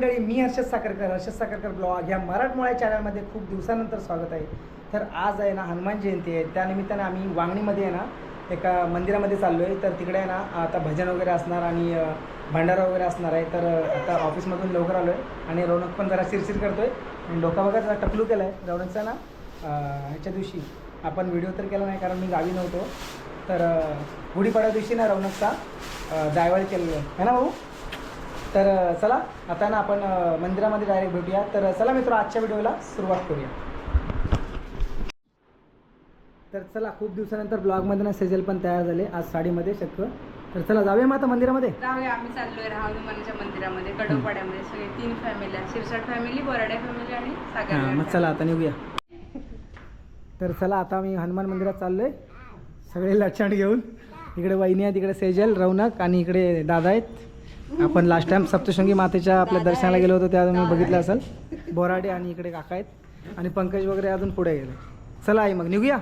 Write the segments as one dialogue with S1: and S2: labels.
S1: मंडळी मी हर्षद साखरकर हर्षद साखरकर ब्लॉग ह्या मराठमोळ्या चॅनलमध्ये खूप दिवसानंतर स्वागत आहे. तर आज आहे ना हनुमान जयंती आहे. त्यानिमित्तानं आम्ही वांगणीमध्ये आहे ना एका मंदिरामध्ये चाललो आहे तर तिकडे आहे ना आता भजन वगैरे असणार आणि भंडारा वगैरे असणार आहे. तर आता ऑफिसमधून लवकर आलो आहे आणि रौनक पण जरा शिरशिर करतो आहे आणि डोका वगैरे जरा टकलू केला आहे रौनकचा ना ह्याच्या दिवशी आपण व्हिडिओ तर केला नाही कारण मी गावी नव्हतो. तर अ, गुढीपाडव्या दिवशी ना रौनकचा दायवळ केलेलं आहे. है ना भाऊ? तर चला आता ना आपण मंदिरामध्ये डायरेक्ट भेटूया. तर चला मित्र आजच्या व्हिडिओला सुरुवात करूया. तर चला खूप दिवसानंतर ब्लॉगमध्ये ना सेजल पण तयार झाले. आज साडीमध्ये शक्य तर चला जाऊया मग आता मंदिरामध्ये.
S2: जाऊया आम्ही चाललोय हनुमानाच्या मंदिरामध्ये कडोपाड्यामध्ये. सगळे तीन family Shirsat family Borade family आणि सागर
S1: मग चला आता निघूया. तर चला आता आम्ही हनुमान मंदिरात चाललोय. सगळे लक्षण घेऊन. इकडे वहिनी आहे तिकडे सेजल रौनक आणि इकडे दादा आहेत. आपण लास्ट टाइम सप्तशृंगी मातेच्या आपल्या दर्शनाला गेलो होतो त्या तुम्ही बघितलं असाल. बोराडे आणि इकडे काका आहेत. आणि पंकज वगैरे अजून पुढे गेले. चला आई मग निघूया.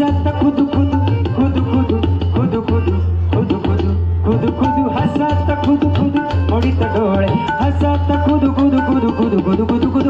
S3: हसत खुद खुद खुद खुद खुद खुद खुद खुद खुद खुद हसत खुद खुद मोडीत डोळे हसत खुद खुद खुद खुद खुद खुद खुद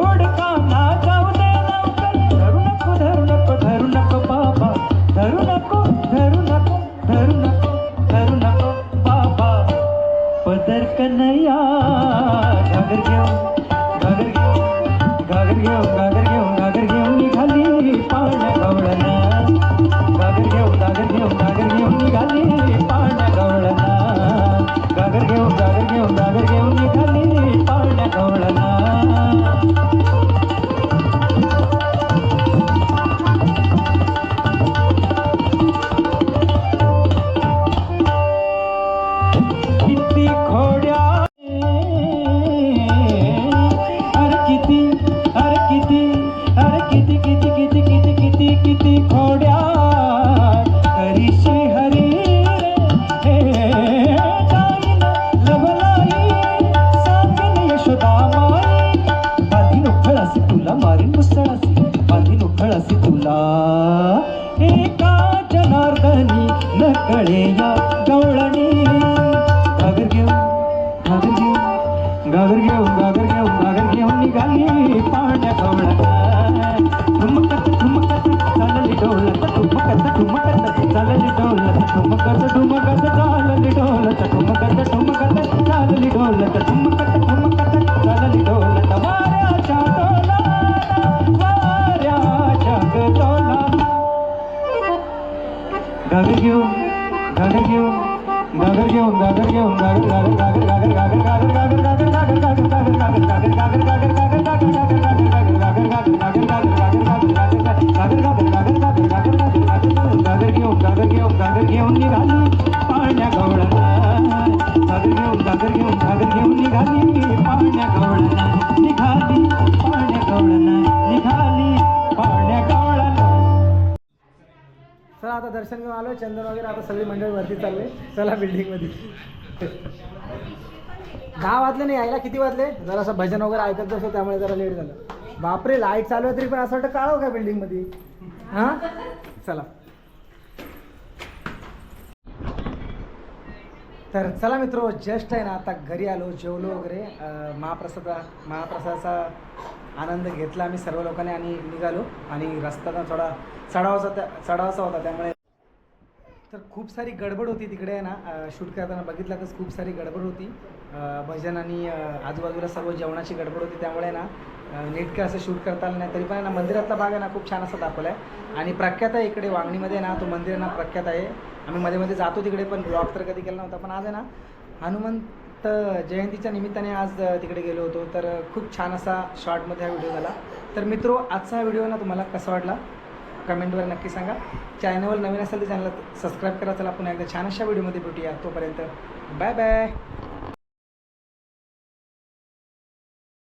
S3: न या गवळणी. घागर घेऊन घागर घेऊन घागर घेऊन घागर घेऊन घागर घेऊन निघाली पाण्या गवळणा ठुमकत ठुमकत चालली डोलत ठुमकत ठुमकत चालली डोलत ठुमकत ठुमकत चालली डोलत ठुमकत ठुमकत चालली डोलत ठुमकत ठुमकत चालली डोलत वाऱ्याच्या डोलात वाऱ्याच्या डोलात गागर घेऊन घेऊन दादर घेऊन दादर घेऊन गागर गागर गागर गागर गागर गागर गागर गागर गागर गागर गागर घेऊन दादर घेऊन गागर घेऊन निघाली गागर गागर
S1: आता दर्शन घेऊन आलो चंदन वगैरे आता सगळी मंडळी वरती चालले. चला बिल्डिंगमध्ये दहा वाजले नाही यायला किती वाजले? जरासं भजन वगैरे ऐकत असतो त्यामुळे जरा लेट झालं. बापरे लाइट चालू आहे तरी पण असं वाटतं काळव का बिल्डिंगमध्ये हां? चला. तर चला मित्र जस्ट आहे ना आता घरी आलो जेवलो वगैरे. महाप्रसाद महाप्रसादा महाप्रसादाचा आनंद घेतला आम्ही सर्व लोकांनी आणि निघालो. आणि रस्ता ना थोडा चढावाचा त्या चढावाचा होता त्यामुळे. तर खूप सारी गडबड होती तिकडे आहे ना. शूट करताना बघितलं तर खूप सारी गडबड होती. भजन आणि आजूबाजूला सर्व जेवणाची गडबड होती. त्यामुळे ना नेटकं असं शूट करता आलं नाही तरी पण आहे ना मंदिरातला भाग आहे ना खूप छान असा दाखवला आहे आणि प्रख्यात आहे इकडे वांगणीमध्ये ना तो मंदिर आहे ना प्रख्यात आहे. आम्ही मध्ये मध्ये जातो तिकडे पण ब्लॉग तर कधी केला नव्हता. पण आज आहे ना तर जयंतीच्या निमित्ताने आज तिकडे गेलो होतो. तर खूप छान असा शॉर्टमध्ये हा व्हिडिओ झाला. तर मित्रो आजचा व्हिडिओ ना तुम्हाला कसा वाटला? कमेंटवर नक्की सांगा. चॅनलवर नवीन असेल तर चॅनलला सबस्क्राईब करा. चला पुन्हा एकदा छान अशा व्हिडिओमध्ये भेटूया. तोपर्यंत बाय बाय